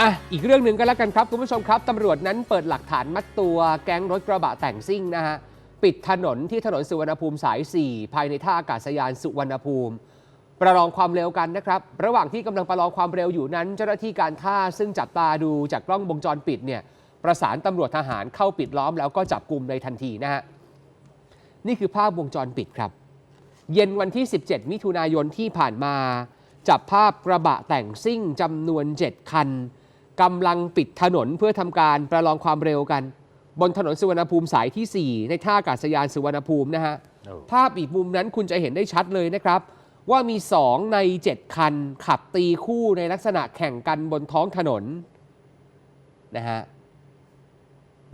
อะอีกเรื่องหนึ่งก็แล้วกันครับ คุณผู้ชมครับตำรวจนั้นเปิดหลักฐานมัดตัวแก๊งรถกระบะแต่งซิ่งนะฮะ ปิดถนนที่ถนนสุวรรณภูมิสาย 4 ภายในท่าอากาศยานสุวรรณภูมิ ประลองความเร็วกันนะครับ ระหว่างที่กำลังประลองความเร็วอยู่นั้น เจ้าหน้าที่การท่าซึ่งจับตาดูจากกล้องวงจรปิดเนี่ยประสานตำรวจทหารเข้าปิดล้อมแล้วก็จับกลุ่มในทันทีนะฮะนี่คือภาพวงจรปิดครับ เย็นวันที่ 17 มิถุนายนที่ผ่านมา จับภาพกระบะแต่งซิ่งจำนวน 7 คัน กำลังปิดถนนเพื่อทำการประลองความเร็วกัน บนถนนสุวรรณภูมิสายที่ 4 ในท่าอากาศยานสุวรรณภูมินะฮะ ภาพอีกมุมนั้นคุณจะเห็นได้ชัดเลยนะครับ ว่ามี 2 ใน 7 คันขับตีคู่ในลักษณะแข่งกันบนท้องถนนนะฮะ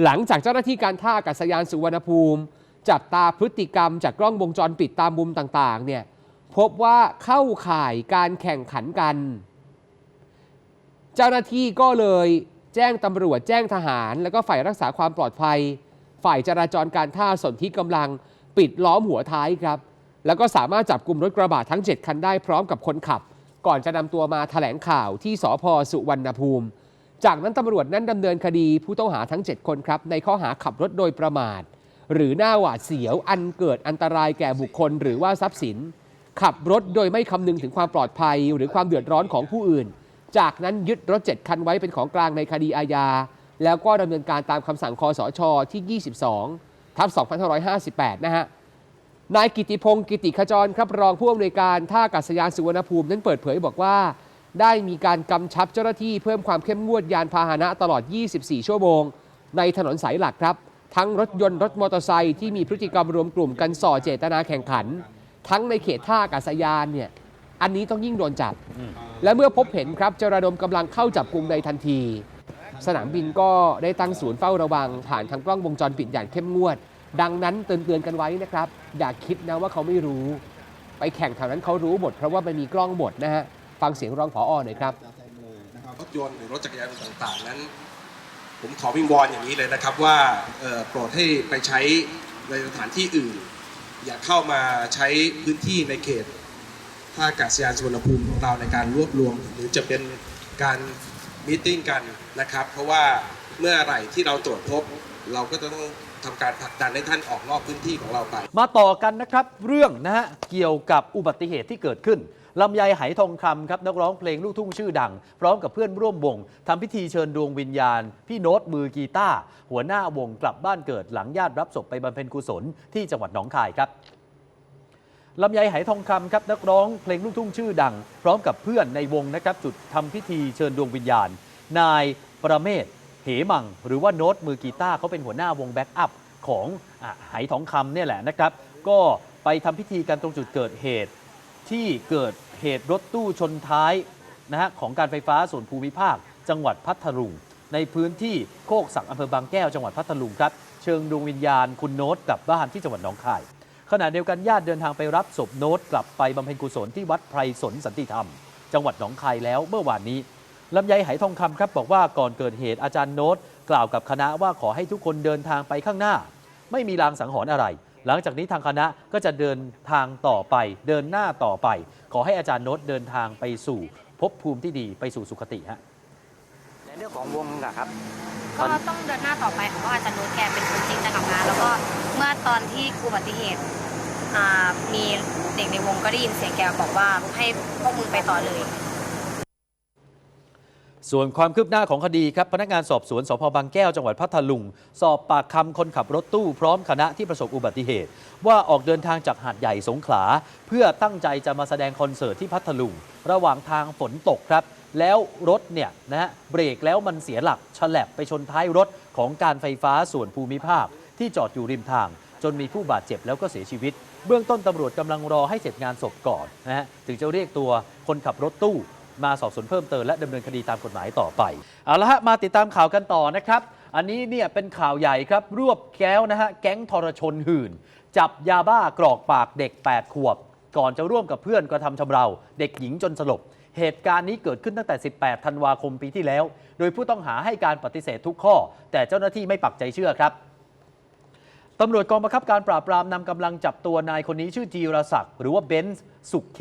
หลังจากเจ้าหน้าที่การท่าอากาศยานสุวรรณภูมิ จับตาพฤติกรรมจากกล้องวงจรปิดตามมุมต่างๆเนี่ยพบว่าเข้าข่ายการแข่งขันกัน เจ้าหน้าที่ก็เลยแจ้งตำรวจแจ้งทหาร แล้วก็ฝ่ายรักษาความปลอดภัย ฝ่ายจราจรการท่าสนที่กำลังปิดล้อมหัวท้ายครับ แล้วก็สามารถจับกลุ่มรถกระบะทั้ง 7 คันได้พร้อมกับคนขับ ก่อนจะนำตัวมาแถลงข่าวที่สพสุวรรณภูมิ จากนั้นตำรวจนั้นดำเนินคดีผู้ต้องหาทั้ง 7 คนครับในข้อหาขับรถโดยประมาท หรือหน้าหวาดเสียวอันเกิดอันตรายแก่บุคคล หรือว่าทรัพย์สิน ขับรถโดยไม่คำนึงถึงความปลอดภัย หรือความเดือดร้อนของผู้อื่น จากนั้นยึดรถ 7 คันไว้เป็นของกลางในคดีอาญา แล้วก็ดำเนินการตามคำสั่งคอสชที่ 22 ทับ 2558 นะฮะ นายกิติพงศ์กิติขจรครับรองผู้อำนวยการท่าอากาศยานสุวรรณภูมินั้นเปิดเผยบอกว่า ได้มีการกำชับเจ้าหน้าที่เพิ่มความเข้มงวดยานพาหนะตลอด 24 ชั่วโมง ในถนนสายหลักครับ ทั้งรถยนต์รถมอเตอร์ไซค์ที่มีพฤติกรรมรวมกลุ่มกันส่อเจตนาแข่งขัน ทั้งในเขตท่าอากาศยานเนี่ย อันนี้ต้องยิ่งโดนจับ และเมื่อพบเห็นครับจะระดมกำลังเข้าจับกลุ่มในทันที สนามบินก็ได้ตั้งศูนย์เฝ้าระวัง ผ่านทางกล้องวงจรปิดอย่างเข้มงวด ดังนั้นเตือนๆกันไว้นะครับ อย่าคิดนะว่าเขาไม่รู้ ไปแข่งแถวนั้นเขารู้หมดเพราะว่ามันมีกล้องหมดนะฮะฟังเสียงรองผอหน่อยครับรถยนต์หรือรถจักรยานยนต์ต่างๆ นั้น ผมขอวิงวอนอย่างนี้เลยนะครับว่าเอ่อโปรดให้ไปใช้ในสถานที่อื่น อย่าเข้ามาใช้พื้นที่ในเขต ท่าอากาศยานสุวรรณภูมิของเราในการรวบรวม หรือจะเป็นการมีติ้งกันนะครับ เพราะว่าเมื่อไหร่ที่เราตรวจพบ เราก็จะต้องทำการผลักดันให้ท่านออกนอกพื้นที่ของเราไป มาต่อกันนะครับเรื่องนะฮะเกี่ยวกับอุบัติเหตุที่เกิดขึ้นลำไยไหทองคำครับนักร้องเพลงลูกทุ่งชื่อดัง พร้อมกับเพื่อนร่วมวงทำพิธีเชิญดวงวิญญาณ พี่โน้ตมือกีตาร์หัวหน้าวงกลับบ้านเกิดหลังญาติรับศพไปบำเพ็ญกุศลที่จังหวัดหนองคายครับ ลำไยไหทองคำครับนักร้องเพลงลูกทุ่งชื่อดัง พร้อมกับเพื่อนในวงนะครับจุดทำพิธีเชิญดวงวิญญาณ นายประเมศเหมัง หรือว่าโน้ตมือกีตาร์เขาเป็นหัวหน้าวงแบ็กอัพของไหทองคำเนี่ยแหละนะครับ ก็ไปทำพิธีกันตรงจุดเกิดเหตุ ที่เกิดเหตุรถตู้ชนท้ายนะฮะของการไฟฟ้าส่วนภูมิภาค จังหวัดพัทลุงในพื้นที่โคกสังอำเภอบางแก้วจังหวัดพัทลุงครับ เชิงดวงวิญญาณคุณโน้ตกลับบ้านที่จังหวัดหนองคาย ขณะเดียวกันญาติเดินทางไปรับศพโน้ตกลับไปบำเพ็ญกุศลที่วัดไพรสนสันติธรรม จังหวัดหนองคายแล้วเมื่อวานนี้ลำไยไหทองคำครับบอกว่าก่อนเกิดเหตุอาจารย์โน้ตกล่าวกับคณะว่าขอให้ทุกคนเดินทางไปข้างหน้า ไม่มีลางสังหรณ์อะไร หลังจากนี้ทางคณะก็จะเดินทางต่อไป เดินหน้าต่อไป ขอให้อาจารย์โน้ตเดินทางไปสู่ภพภูมิที่ดีไปสู่สุคติฮะในเรื่องของวงอะครับ ก็ต้องเดินหน้าต่อไปค่ะเพราะอาจารย์โน้ตแกเป็นคนจริงจังกับงานแล้วก็ เมื่อตอนที่อุบัติเหตุอ่ามีเด็กในวงก็ได้ยินเสียงแกบอกว่าให้พวกมึงไปต่อเลย ส่วนความคืบหน้าของคดีครับพนักงานสอบสวนสพบางแก้วจังหวัดพัทลุง สอบปากคำคนขับรถตู้พร้อมคณะที่ประสบอุบัติเหตุ ว่าออกเดินทางจากหาดใหญ่สงขลา เพื่อตั้งใจจะมาแสดงคอนเสิร์ตที่พัทลุง ระหว่างทางฝนตกครับ แล้วรถเนี่ยนะฮะเบรกแล้วมันเสียหลักฉลับไปชนท้ายรถของการไฟฟ้าส่วนภูมิภาค ที่จอดอยู่ริมทาง จนมีผู้บาดเจ็บแล้วก็เสียชีวิต เบื้องต้นตำรวจกำลังรอให้เสร็จงานศพก่อนนะฮะถึงจะเรียกตัวคนขับรถตู้ มาสอบสวนเพิ่มเติมและดำเนินคดีตามกฎหมายต่อไปเอาละฮะมาติดตามข่าวกันต่อนะครับ อันนี้เนี่ยเป็นข่าวใหญ่ครับรวบแก้วนะฮะแก๊งทรชนหื่น จับยาบ้ากรอกปากเด็ก 8 ขวบ ก่อนจะร่วมกับเพื่อนกระทำชำเรา เด็กหญิงจนสลบเหตุการณ์นี้เกิดขึ้นตั้งแต่ 18 ธันวาคมปีที่แล้ว โดยผู้ต้องหาให้การปฏิเสธทุกข้อ แต่เจ้าหน้าที่ไม่ปักใจเชื่อครับ ตำรวจกองบังคับการปราบปรามนำกำลังจับตัวนายคนนี้ชื่อจีรศักดิ์หรือว่าเบนซ์สุขเข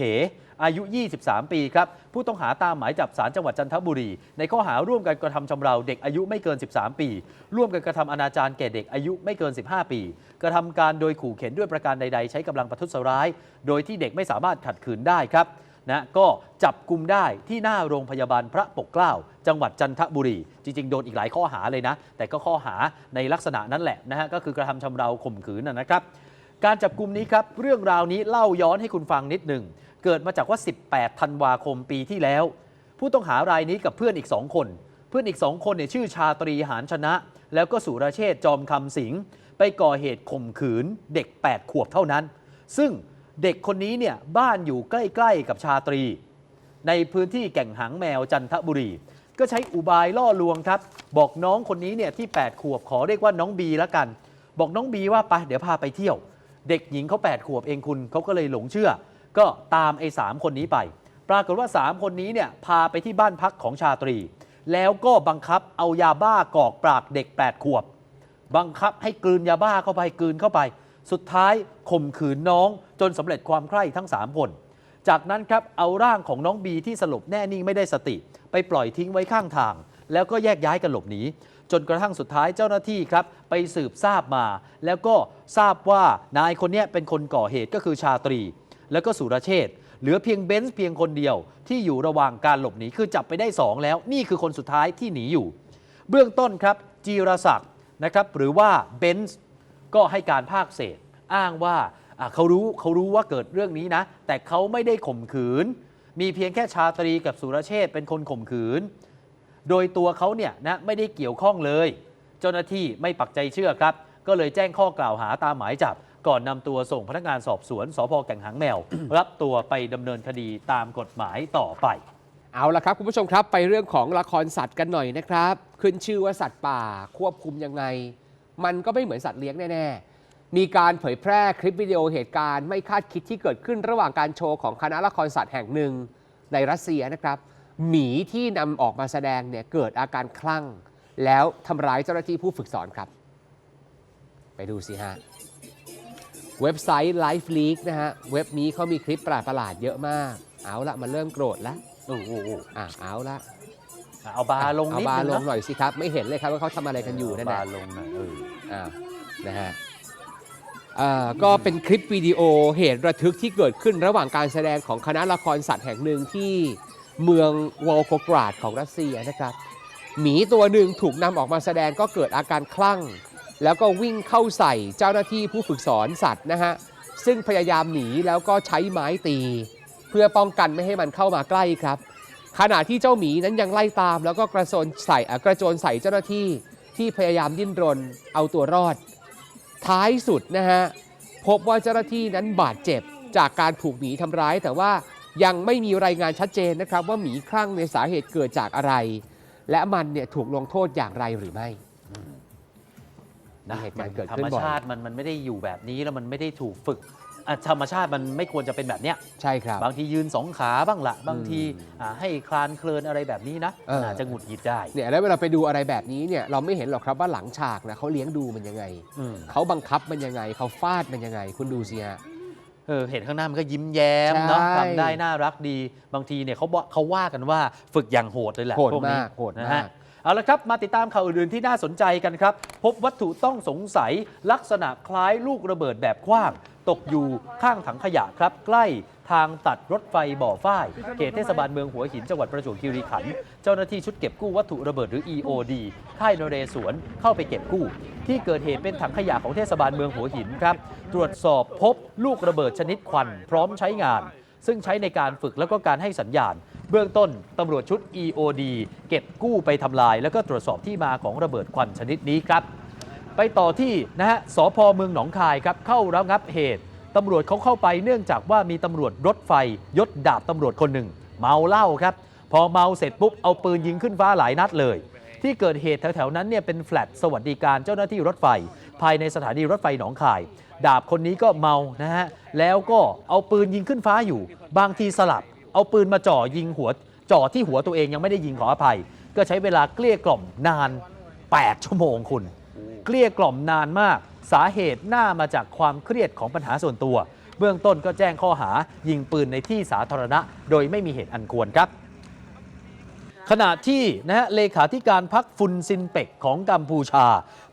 อายุ 23 ปีครับ ผู้ต้องหาตามหมายจับสารจังหวัดจันทบุรี ในข้อหาร่วมกันกระทำชำเราเด็กอายุไม่เกิน 13 ปี ร่วมกันกระทำอนาจารแก่เด็กอายุไม่เกิน 15 ปี กระทำการโดยขู่เข็นด้วยประการใด ๆ ใช้กำลังประทุษร้าย โดยที่เด็กไม่สามารถขัดขืนได้ครับนะก็จับกลุ่มได้ที่หน้าโรงพยาบาลพระปกเกล้า จังหวัดจันทบุรี จริง ๆ โดนอีกหลายข้อหาเลยนะ แต่ก็ข้อหาในลักษณะนั้นแหละนะฮะก็คือกระทำชำเราข่มขืนนะครับ การจับกลุ่มนี้ครับเรื่องราวนี้เล่าย้อนให้คุณฟังนิดหนึ่งเกิดมาจากว่า 18 ธันวาคมปีที่แล้ว ผู้ต้องหารายนี้กับเพื่อนอีก2คน เพื่อนอีก2คนเนี่ยชื่อชาตรีหานชนะ แล้วก็สุรเชษจอมคำสิงไปก่อเหตุข่มขืนเด็ก 8 ขวบเท่านั้น ซึ่งเด็กคนนี้เนี่ยบ้านอยู่ใกล้ ๆ กับชาตรี ในพื้นที่แก่งหางแมวจันทบุรี ก็ใช้อุบายล่อลวงครับ บอกน้องคนนี้เนี่ยที่ 8 ขวบขอเรียกว่าน้องบีและกัน บอกน้องบีว่าไปเดี๋ยวพาไปเที่ยว เด็กหญิงเขา8ขวบเองคุณเขาก็เลยหลงเชื่อ ก็ตามไอ้สามคนนี้ไป ปรากฏว่า 3 คนนี้เนี่ยพาไปที่บ้านพักของชาตรี แล้วก็บังคับเอายาบ้ากอกปรากเด็ก 8 ขวบ บังคับให้กลืนยาบ้าเข้าไปกลืนเข้าไป สุดท้ายข่มขืนน้องจนสำเร็จความใคร่ทั้ง 3 คน จากนั้นครับเอาร่างของน้องบีที่สลบแน่นิ่งไม่ได้สติ ไปปล่อยทิ้งไว้ข้างทาง แล้วก็แยกย้ายกันหลบหนีจนกระทั่งสุดท้ายเจ้าหน้าที่ครับ ไปสืบทราบมา แล้วก็ทราบว่านายคนนี้เป็นคนก่อเหตุก็คือชาตรี แล้วก็สุรเชษเหลือเพียงเบนซ์เพียงคนเดียวที่อยู่ระหว่างการหลบหนีคือจับไปได้สองแล้ว นี่คือคนสุดท้ายที่หนีอยู่ เบื้องต้นครับจีรศักดิ์นะครับหรือว่าเบนซ์ก็ให้การภาคเศษ อ้างว่าเขารู้เขารู้ว่าเกิดเรื่องนี้นะ แต่เขาไม่ได้ข่มขืน มีเพียงแค่ชาตรีกับสุรเชษเป็นคนข่มขืน โดยตัวเขาเนี่ยนะไม่ได้เกี่ยวข้องเลย เจ้าหน้าที่ไม่ปักใจเชื่อครับ ก็เลยแจ้งข้อกล่าวหาตามหมายจับ ก่อนนำตัวส่งพนักงานสอบสวนสพแก่งหางแมว รับตัวไปดำเนินคดีตามกฎหมายต่อไป เอาละครับคุณผู้ชมครับไปเรื่องของละครสัตว์กันหน่อยนะครับ ขึ้นชื่อว่าสัตว์ป่าควบคุมยังไง มันก็ไม่เหมือนสัตว์เลี้ยงแน่ๆ มีการเผยแพร่คลิปวิดีโอเหตุการณ์ไม่คาดคิดที่เกิดขึ้นระหว่างการโชว์ของคณะละครสัตว์แห่งหนึ่งในรัสเซียนะครับ หมีที่นำออกมาแสดงเนี่ยเกิดอาการคลั่ง แล้วทำร้ายเจ้าหน้าที่ผู้ฝึกสอนครับ ไปดูสิฮะ เว็บไซต์ Life Leak นะฮะ เว็บนี้เขามีคลิปประหลาดๆเยอะมาก เอาละมันเริ่มโกรธแล้วโอ้โหอะเอาละเอาบาร์ลงเอานิดบานึร์งลงเนาะหน่อยสิครับ ไม่เห็นเลยครับว่าเขาทำอะไรกันอยู่นั่นแหบาละร์ลงหน่อยเอออ่านะฮะ อ่าก็เป็นคลิปวิดีโอเหตุระทึกที่เกิดขึ้นระหว่างการแสดงของคณะละครสัตว์แห่งหนึ่งที่เมืองวอลโกกราดของรัสเซียนะครับหมีตัวหนึ่งถูกนำออกมาแสดงก็เกิดอาการคลั่ง แล้วก็วิ่งเข้าใส่เจ้าหน้าที่ผู้ฝึกสอนสัตว์นะฮะซึ่งพยายามหนีแล้วก็ใช้ไม้ตี เพื่อป้องกันไม่ให้มันเข้ามาใกล้ครับ ขณะที่เจ้าหมีนั้นยังไล่ตาม แล้วก็กระโจนใส่เอ่อกระโจนใส่เจ้าหน้าที่ที่พยายามดิ้นรนเอาตัวรอด ท้ายสุดนะฮะพบว่าเจ้าหน้าที่นั้นบาดเจ็บจากการถูกหมีทำร้าย แต่ว่ายังไม่มีรายงานชัดเจนนะครับ ว่าหมีคลั่งในสาเหตุเกิดจากอะไร และมันเนี่ยถูกลงโทษอย่างไรหรือไม่นะเหตุการณ์เกิดธรขึ้นรมบ่อย ชาติมันมันไม่ได้อยู่แบบนี้แล้วมันไม่ได้ถูกฝึก อะธรรมชาติมันไม่ควรจะเป็นแบบเนี้ยใช่ครับ บางทียืนสองขาบ้างละบางทีอ่าให้คลานเคลินอะไรแบบนี้นะเออ อาจจะหงุดหงิดได้เนี่ยแล้วเวลาไปดูอะไรแบบนี้เนี่ยเราไม่เห็นหรอกครับว่าหลังฉากนะเขาเลี้ยงดูมันยังไง อืมเขาบังคับมันยังไง เขาฟาดมันยังไง คุณดูสิฮะ เออเห็นข้างหน้ามันก็ยิ้มแย้มใช่เนาะทำได้น่ารักดี บางทีเนี่ยเขาบอกเขาว่ากันว่าฝึกอย่างโหดเลยแหละโหดพวนี้มากโหดนะมาฮะกเอาละครับ มาติดตามข่าวอื่นๆที่น่าสนใจกันครับ พบวัตถุต้องสงสัยลักษณะคล้ายลูกระเบิดแบบกว้าง ตกอยู่ข้างถังขยะครับ ใกล้ทางตัดรถไฟบ่อฝ้ายเขตเทศบาลเมืองหัวหินจังหวัดประจวบคีรีขันธ์เจ้าหน้าที่ชุดเก็บกู้วัตถุระเบิดหรือ EOD ค่ายนเรศวรเข้าไปเก็บกู้ ที่เกิดเหตุเป็นถังขยะของเทศบาลเมืองหัวหินครับ ตรวจสอบพบลูกระเบิดชนิดควัน พร้อมใช้งาน ซึ่งใช้ในการฝึกแล้วก็การให้สัญญาณ เบื้องต้นตำรวจชุด EOD เก็บกู้ไปทำลาย แล้วก็ตรวจสอบที่มาของระเบิดควันชนิดนี้ครับ ไปต่อที่นะฮะสพเมืองหนองคายครับเข้าระงับเหตุตำรวจเขาเข้าไปเนื่องจากว่ามีตำรวจรถไฟยศดาบตำรวจคนหนึ่ง เมาเหล้าครับ พอเมาเสร็จปุ๊บเอาปืนยิงขึ้นฟ้าหลายนัดเลย ที่เกิดเหตุแถวๆนั้นเนี่ยเป็นแฟลตสวัสดิการเจ้าหน้าที่รถไฟ ภายในสถานีรถไฟหนองคาย ดาบคนนี้ก็เมานะฮะแล้วก็เอาปืนยิงขึ้นฟ้าอยู่ บางทีสลับ เอาปืนมาจ่อยิงหัวจ่อที่หัวตัวเองยังไม่ได้ยิงขออภัย ก็ใช้เวลาเกลี้ยกล่อมนาน 8 ชั่วโมงคุณ เกลี้ยกล่อมนานมาก สาเหตุน่ามาจากความเครียดของปัญหาส่วนตัว เบื้องต้นก็แจ้งข้อหายิงปืนในที่สาธารณะ โดยไม่มีเหตุอันควรครับขณะที่นะฮะเลขาธิการพักฟุนซินเป็กของกัมพูชา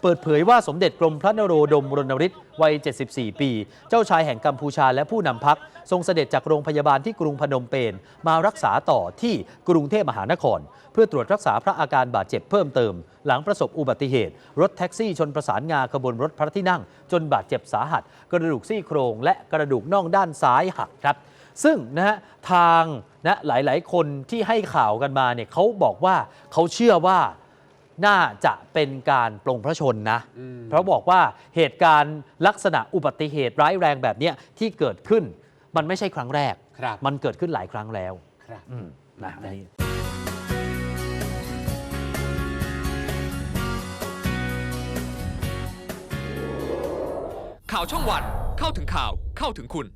เปิดเผยว่าสมเด็จกรมพระนโรดมรณฤทธิ์ วัย 74 ปี เจ้าชายแห่งกัมพูชาและผู้นำพักทรงเสด็จจากโรงพยาบาลที่กรุงพนมเปญมารักษาต่อที่กรุงเทพมหานคร เพื่อตรวจรักษาพระอาการบาดเจ็บเพิ่มเติม หลังประสบอุบัติเหตุ รถแท็กซี่ชนประสานงาขบวนรถพระที่นั่ง จนบาดเจ็บสาหัส กระดูกซี่โครงและกระดูกน่องด้านซ้ายหักครับ ซึ่งนะฮะทางนะหลายๆ คนที่ให้ข่าวกันมาเนี่ยเขาบอกว่าเขาเชื่อว่า น่าจะเป็นการปลงพระชนนะอืมเพราะบอกว่าเหตุการณ์ลักษณะอุบัติเหตุร้ายแรงแบบเนี้ยที่เกิดขึ้น มันไม่ใช่ครั้งแรกครับมันเกิดขึ้นหลายครั้งแล้วครับอืมนะอันนี้ข่าวช่องวันเข้าถึงข่าวเข้าถึงคุณ